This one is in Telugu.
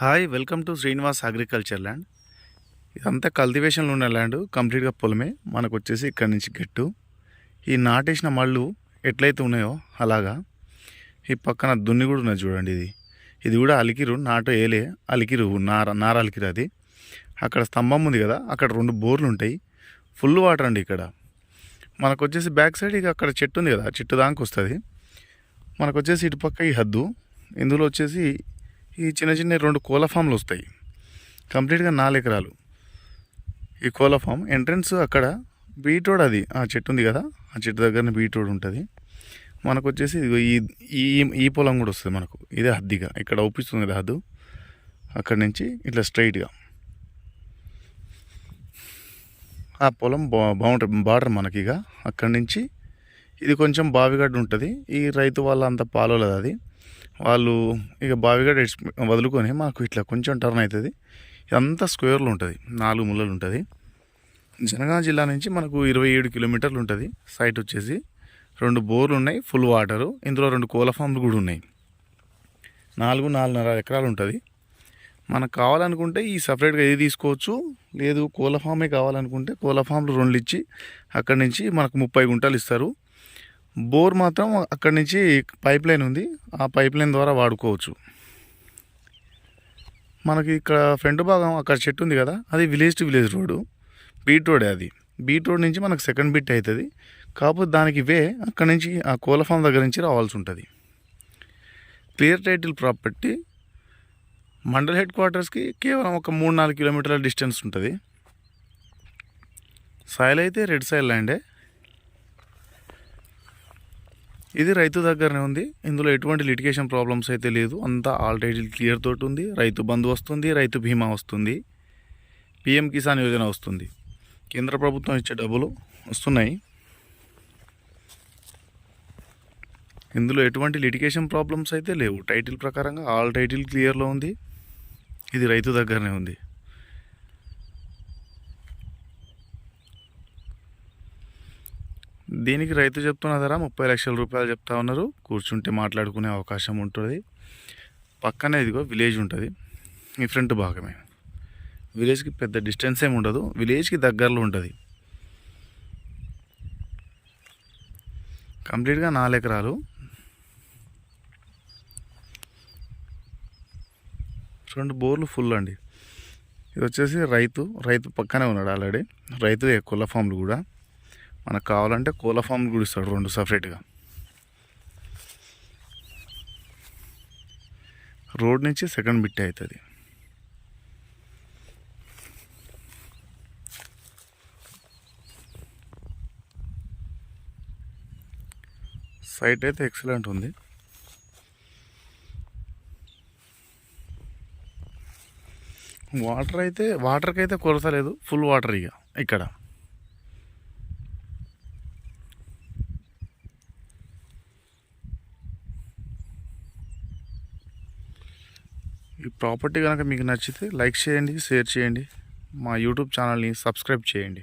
Hi welcome to Srinivas agriculture land. ఇదంతా కల్టివేషన్లో ఉన్న ల్యాండ్ కంప్లీట్గా పొలమే. మనకు వచ్చేసి ఇక్కడ నుంచి గెట్టు. ఈ నాటేసిన మళ్ళు ఎట్లయితే ఉన్నాయో అలాగా. ఈ పక్కన దున్ని కూడా ఉన్నది చూడండి ఇది. ఇది కూడా అలికిరు నాటు ఏలే అలికిరు నార నార అలికిరు అది. అక్కడ స్తంభం ఉంది కదా అక్కడ రెండు బోర్లు ఉంటాయి. ఫుల్ వాటర్ అండి ఇక్కడ. మనకు వచ్చేసి బ్యాక్ సైడ్ ఇక అక్కడ చెట్టు ఉంది కదా చెట్టు దానికి వస్తుంది. మనకు వచ్చేసి ఇటు పక్క ఈ హద్దు. ఇందులో వచ్చేసి ఈ చిన్న చిన్న రెండు కోళ్ళ ఫామ్లు వస్తాయి. కంప్లీట్గా నాలుగు ఎకరాలు. ఈ కోళ్ళ ఫామ్ ఎంట్రన్స్ అక్కడ బీట్రోడ్ అది. ఆ చెట్టు ఉంది కదా? ఆ చెట్టు దగ్గర బీటోడ్ ఉంటుంది. మనకు వచ్చేసి ఈ ఈ ఈ పొలం కూడా వస్తుంది మనకు. ఇదే హద్దిగా. ఇక్కడ ఒప్పిస్తుంది కదా హద్దు. అక్కడి నుంచి ఇట్లా స్ట్రైట్గా. ఆ పొలం బా బాగుంటుంది. బార్డర్ మనకి ఇక అక్కడి నుంచి ఇది కొంచెం బావిగడ్డ ఉంటుంది. ఈ రైతు వాళ్ళ అంత పాలోలేదు అది. వాళ్ళు ఇక బావిగడ వదులుకొని మాకు ఇట్లా కొంచెం టర్న్ అవుతుంది ఇదంతా స్క్వేర్లో ఉంటుంది. నాలుగు ముళ్ళలు ఉంటుంది. జనగాం జిల్లా నుంచి మనకు ఇరవై ఏడు కిలోమీటర్లు ఉంటుంది. సైట్ వచ్చేసి రెండు బోర్లు ఉన్నాయి ఫుల్ వాటరు. ఇందులో రెండు కోళ్ళ ఫామ్లు కూడా ఉన్నాయి. నాలుగు నాలుగున్నర ఎకరాలు ఉంటుంది. మనకు కావాలనుకుంటే ఈ సపరేట్గా ఇది తీసుకోవచ్చు? లేదు కోళ్ళ ఫామే కావాలనుకుంటే కోళ్ళ ఫామ్లు రెండు ఇచ్చి అక్కడి నుంచి మనకు ముప్పై గుంటలు ఇస్తారు. బోర్ మాత్రం అక్కడి నుంచి పైప్ లైన్ ఉంది. ఆ పైప్ లైన్ ద్వారా వాడుకోవచ్చు. మనకి ఇక్కడ ఫ్రంట్ భాగం అక్కడ చెట్టు ఉంది కదా అది village to village road BT రోడే అది. బీట్ రోడ్ నుంచి మనకు సెకండ్ బిట్ అవుతుంది కాకపోతే దానికి వే అక్కడి నుంచి ఆ కోళ్ళ ఫామ్ దగ్గర నుంచి రావాల్సి ఉంటుంది. Clear title property mandal head క్వార్టర్స్కి కేవలం ఒక మూడు నాలుగు కిలోమీటర్ల డిస్టెన్స్ ఉంటుంది. సాయిల్ అయితే రెడ్ సాయిల్ ల్యాండే ఇది రైతు దగ్గరనే ఉంది. ఇందులో ఎటువంటి లిటిగేషన్ ప్రాబ్లమ్స్ అయితే లేదు. అంతా ఆల్ టైటిల్ క్లియర్ తోటి ఉంది. రైతు బంధు వస్తుంది రైతు బీమా వస్తుంది. పిఎం కిసాన్ యోజన వస్తుంది. కేంద్ర ప్రభుత్వం ఇచ్చే డబ్బులు వస్తున్నాయి. ఇందులో ఎటువంటి లిటిగేషన్ ప్రాబ్లమ్స్ అయితే లేవు. టైటిల్ ప్రకారంగా ఆల్ టైటిల్ క్లియర్లో ఉంది. ఇది రైతు దగ్గరనే ఉంది. దీనికి రైతు చెప్తున్న ధర ముప్పై లక్షల రూపాయలు చెప్తా ఉన్నారు. కూర్చుంటే మాట్లాడుకునే అవకాశం ఉంటుంది. పక్కనే ఇదిగో విలేజ్ ఉంటుంది. ఈ ఫ్రంట్ భాగమే. విలేజ్కి పెద్ద డిస్టెన్స్ ఏమి ఉండదు. విలేజ్కి దగ్గరలో ఉంటుంది. కంప్లీట్గా నాలుగు ఎకరాలు. రెండు బోర్లు ఫుల్ అండి. ఇది వచ్చేసి రైతు రైతు పక్కనే ఉన్నాడు ఆల్రెడీ. రైతు కోళ్ళ ఫామ్లు కూడా. మనకు కావాలంటే కోళ్ళ ఫామ్లు కూడా ఇస్తాడు రెండు సపరేట్గా. రోడ్ నుంచి సెకండ్ బిట్ అవుతుంది. సైట్ అయితే ఎక్సలెంట్ ఉంది. వాటర్ అయితే వాటర్కి అయితే కొరత లేదు. ఫుల్ వాటర్ ఇక ఇక్కడ. ఈ ప్రాపర్టీ కనుక మీకు నచ్చితే లైక్ చేయండి షేర్ చేయండి. మా యూట్యూబ్ ఛానల్ని సబ్స్క్రైబ్ చేయండి.